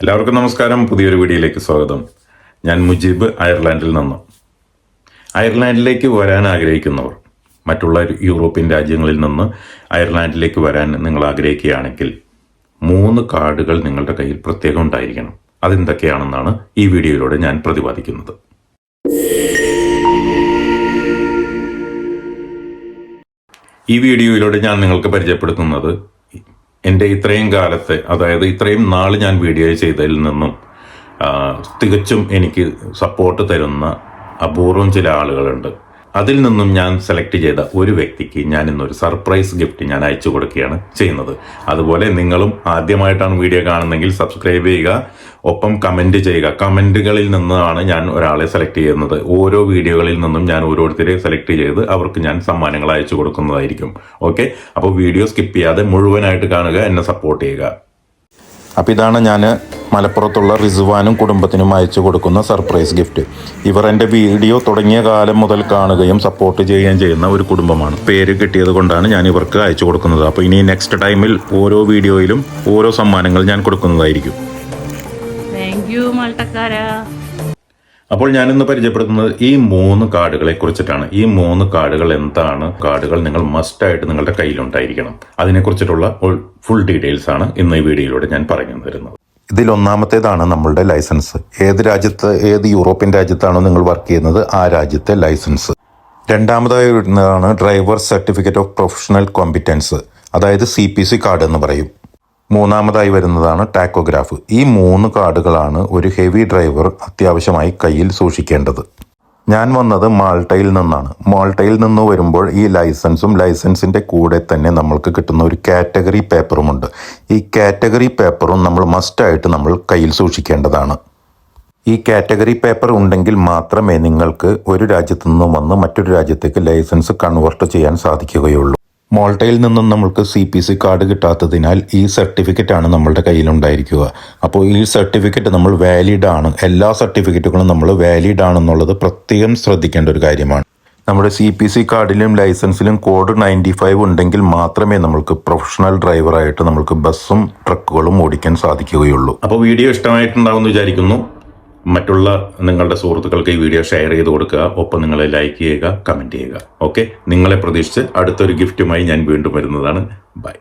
എല്ലാവർക്കും നമസ്കാരം. പുതിയൊരു വീഡിയോയിലേക്ക് സ്വാഗതം. ഞാൻ മുജീബ് അയർലാൻഡിൽ നിന്ന്. അയർലാൻഡിലേക്ക് വരാൻ ആഗ്രഹിക്കുന്നവർ മറ്റുള്ള യൂറോപ്യൻ രാജ്യങ്ങളിൽ നിന്ന് അയർലാൻഡിലേക്ക് വരാൻ നിങ്ങൾ ആഗ്രഹിക്കുകയാണെങ്കിൽ മൂന്ന് കാർഡുകൾ നിങ്ങളുടെ കയ്യിൽ പ്രത്യേകം ഉണ്ടായിരിക്കണം. അതെന്തൊക്കെയാണെന്നാണ് ഈ വീഡിയോയിലൂടെ ഞാൻ പ്രതിപാദിക്കുന്നത്. ഈ വീഡിയോയിലൂടെ ഞാൻ നിങ്ങൾക്ക് പരിചയപ്പെടുത്തുന്നത് എന്റെ ഇത്രയും കാലത്തെ അതായത് ഇത്രയും നാൾ ഞാൻ വീഡിയോ ചെയ്തതിൽ നിന്നും തികച്ചും എനിക്ക് സപ്പോർട്ട് തരുന്ന അപൂർവം ചില ആളുകളുണ്ട്. അതിൽ നിന്നും ഞാൻ സെലക്ട് ചെയ്ത ഒരു വ്യക്തിക്ക് ഞാൻ ഇന്നൊരു സർപ്രൈസ് ഗിഫ്റ്റ് ഞാൻ അയച്ചു കൊടുക്കുകയാണ് ചെയ്യുന്നത്. അതുപോലെ നിങ്ങളും ആദ്യമായിട്ടാണ് വീഡിയോ കാണുന്നതെങ്കിൽ സബ്സ്ക്രൈബ് ചെയ്യുക. ഒപ്പം കമന്റ് ചെയ്യുക. കമന്റുകളിൽ നിന്നാണ് ഞാൻ ഒരാളെ സെലക്ട് ചെയ്യുന്നത്. ഓരോ വീഡിയോകളിൽ നിന്നും ഞാൻ ഓരോരുത്തരെ സെലക്ട് ചെയ്ത് അവർക്ക് ഞാൻ സമ്മാനങ്ങൾ അയച്ചു കൊടുക്കുന്നതായിരിക്കും. ഓക്കെ അപ്പോൾ വീഡിയോ സ്കിപ്പ് ചെയ്യാതെ മുഴുവനായിട്ട് കാണുക എന്നെ സപ്പോർട്ട് ചെയ്യുക. അപ്പോൾ ഇതാണ് ഞാൻ മലപ്പുറത്തുള്ള റിസുവാനും കുടുംബത്തിനും അയച്ചു കൊടുക്കുന്ന സർപ്രൈസ് ഗിഫ്റ്റ്. ഇവർ എന്റെ വീഡിയോ തുടങ്ങിയ കാലം മുതൽ കാണുകയും സപ്പോർട്ട് ചെയ്യുകയും ചെയ്യുന്ന ഒരു കുടുംബമാണ്. പേര് കിട്ടിയത് കൊണ്ടാണ് ഞാൻ ഇവർക്ക് അയച്ചു കൊടുക്കുന്നത്. അപ്പോൾ ഇനി നെക്സ്റ്റ് ടൈമിൽ ഓരോ വീഡിയോയിലും ഓരോ സമ്മാനങ്ങൾ ഞാൻ കൊടുക്കുന്നതായിരിക്കും. താങ്ക് യു മാൾട്ടക്കാരാ. അപ്പോൾ ഞാനിന്ന് പരിചയപ്പെടുത്തുന്നത് ഈ മൂന്ന് കാർഡുകളെ കുറിച്ചിട്ടാണ്. ഈ മൂന്ന് കാർഡുകൾ എന്താണ്? കാർഡുകൾ നിങ്ങൾ മസ്റ്റായിട്ട് നിങ്ങളുടെ കയ്യിലുണ്ടായിരിക്കണം. അതിനെക്കുറിച്ചിട്ടുള്ള ഫുൾ ഡീറ്റെയിൽസ് ആണ് ഇന്ന് ഈ വീഡിയോയിലൂടെ ഞാൻ പറഞ്ഞു തരുന്നത്. ഇതിൽ ഒന്നാമത്തേതാണ് നമ്മളുടെ ലൈസൻസ്. ഏത് രാജ്യത്ത് ഏത് യൂറോപ്യൻ രാജ്യത്താണോ നിങ്ങൾ വർക്ക് ചെയ്യുന്നത് ആ രാജ്യത്തെ ലൈസൻസ്. രണ്ടാമതായി വരുന്നതാണ് driver certificate of professional competence അതായത് സി പി സി കാർഡ് എന്ന് പറയും. മൂന്നാമതായി വരുന്നതാണ് ടാക്കോഗ്രാഫ്. ഈ മൂന്ന് കാർഡുകളാണ് ഒരു ഹെവി ഡ്രൈവർ അത്യാവശ്യമായി കയ്യിൽ സൂക്ഷിക്കേണ്ടത്. ഞാൻ വന്നത് മാൾട്ടയിൽ നിന്നാണ്. മാൾട്ടയിൽ നിന്ന് വരുമ്പോൾ ഈ ലൈസൻസും ലൈസൻസിന്റെ കൂടെ തന്നെ നമ്മൾക്ക് കിട്ടുന്ന ഒരു കാറ്റഗറി പേപ്പറുമുണ്ട്. ഈ കാറ്റഗറി പേപ്പറും നമ്മൾ മസ്റ്റായിട്ട് നമ്മൾ കയ്യിൽ സൂക്ഷിക്കേണ്ടതാണ്. ഈ കാറ്റഗറി പേപ്പർ ഉണ്ടെങ്കിൽ മാത്രമേ നിങ്ങൾക്ക് ഒരു രാജ്യത്തു നിന്നും വന്ന് മറ്റൊരു രാജ്യത്തേക്ക് ലൈസൻസ് കൺവേർട്ട് ചെയ്യാൻ സാധിക്കുകയുള്ളൂ. മോൾട്ടയിൽ നിന്നും നമ്മൾക്ക് സി പി സി കാർഡ് കിട്ടാത്തതിനാൽ ഈ സർട്ടിഫിക്കറ്റ് ആണ് നമ്മളുടെ കയ്യിലുണ്ടായിരിക്കുക അപ്പോൾ ഈ സർട്ടിഫിക്കറ്റ് നമ്മൾ വാലിഡ് ആണ്. എല്ലാ സർട്ടിഫിക്കറ്റുകളും നമ്മൾ വാലിഡ് ആണെന്നുള്ളത് പ്രത്യേകം ശ്രദ്ധിക്കേണ്ട ഒരു കാര്യമാണ്. നമ്മുടെ സി പി സി കാർഡിലും ലൈസൻസിലും കോഡ് നയന്റി ഫൈവ് ഉണ്ടെങ്കിൽ മാത്രമേ നമ്മൾക്ക് പ്രൊഫഷണൽ ഡ്രൈവറായിട്ട് നമ്മൾക്ക് ബസ്സും ട്രക്കുകളും ഓടിക്കാൻ സാധിക്കുകയുള്ളൂ. അപ്പോൾ വീഡിയോ ഇഷ്ടമായിട്ടുണ്ടാവുമെന്ന് വിചാരിക്കുന്നു. മറ്റുള്ള നിങ്ങളുടെ സുഹൃത്തുക്കൾക്ക് ഈ വീഡിയോ ഷെയർ ചെയ്ത് കൊടുക്കുക. ഒപ്പം നിങ്ങൾ ലൈക്ക് ചെയ്യുക കമന്റ് ചെയ്യുക. ഓക്കെ നിങ്ങളെ പ്രതീക്ഷിച്ച് അടുത്തൊരു ഗിഫ്റ്റുമായി ഞാൻ വീണ്ടും വരുന്നതാണ്. ബൈ